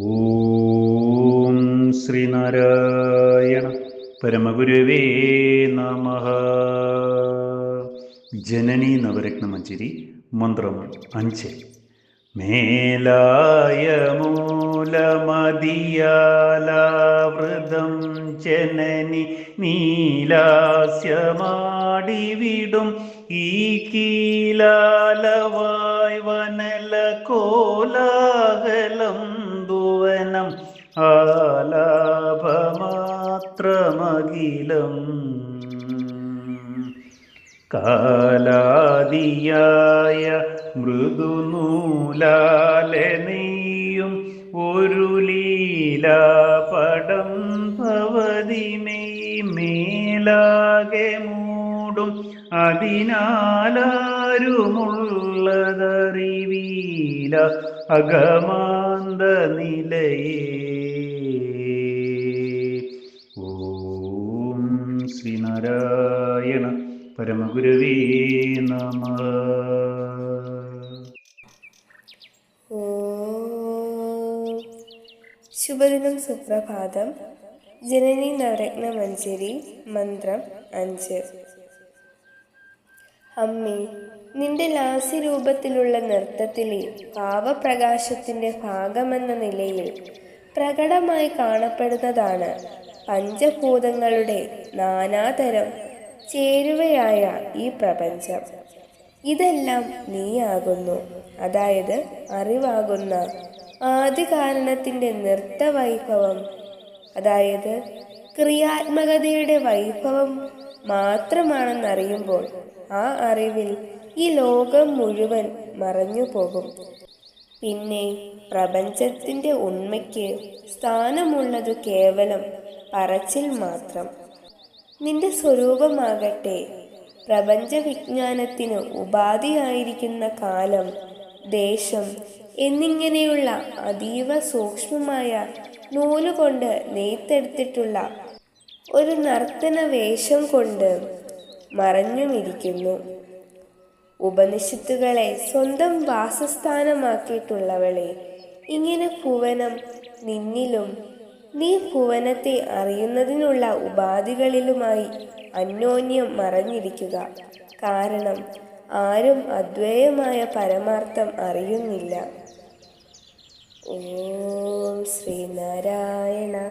ഓം ശ്രീനാരായണ പരമഗുരുവേ നമ. ജനനി നവരത്ന മഞ്ചരി മന്ത്രം അഞ്ച് മേലായ മൂലമതിയാലാവൃതം ജനനി നീലാസ്യമാടിവിടും. ഈ കീലാലവായ് വനല കോലാഹലം ഭുവനം ആലാപമാത്രമകിലം കാലാദിയായ മൃദുനൂലാലെ നെയ്യും ഒരു ലീലാപടം ഭവതിമേ മേലാകെ മൂടും. അതിനാലാരുമുള്ളതറിവീല അഗമാന്ത നിലയേ ഓം ശ്രീനാരായണ പരമഗുരുവേ നമ. ശുഭദിനം സുപ്രഭാതം. ജനനി നവരത്ന മഞ്ജരി മന്ത്രം അഞ്ച്. അമ്മേ നിന്റെ ലാസ്യരൂപത്തിലുള്ള നൃത്തത്തിലെ ഭാവപ്രകാശത്തിന്റെ ഭാഗമെന്ന നിലയിൽ പ്രകടമായി കാണപ്പെടുന്നതാണ് പഞ്ചഭൂതങ്ങളുടെ നാനാതരം ചേരുവയായ ഈ പ്രപഞ്ചം. ഇതെല്ലാം നീയാകുന്നു അതായത് അറിവാകുന്ന ആദികാരണത്തിന്റെ നൃത്തവൈഭവം. അതായത് ക്രിയാത്മകതയുടെ വൈഭവം മാത്രമാണെന്നറിയുമ്പോൾ ആ അറിവിൽ ഈ ലോകം മുഴുവൻ മറഞ്ഞു പോകും. പിന്നെ പ്രപഞ്ചത്തിന്റെ ഉണ്മയ്ക്ക് സ്ഥാനമുള്ളത് കേവലം പറച്ചിൽ മാത്രം. നിന്റെ സ്വരൂപമാകട്ടെ പ്രപഞ്ചവിജ്ഞാനത്തിന് ഉപാധിയായിരിക്കുന്ന കാലം ദേശം എന്നിങ്ങനെയുള്ള അതീവ സൂക്ഷ്മമായ നൂലുകൊണ്ട് നെയ്ത്തെടുത്തിട്ടുള്ള ഒരു നർത്തന വേഷം കൊണ്ട് മറഞ്ഞുമിരിക്കുന്നു. ഉപനിഷത്തുകളെ സ്വന്തം വാസസ്ഥാനമാക്കിയിട്ടുള്ളവളെ ഇങ്ങനെ ഭുവനം നിന്നിലും നീ ഭുവനത്തെ അറിയുന്നതിനുള്ള ഉപാധികളിലുമായി അന്യോന്യം മറഞ്ഞിരിക്കുക. കാരണം ആരും അദ്വൈയമായ പരമാർത്ഥം അറിയുന്നില്ല. ഓം ശ്രീനാരായണ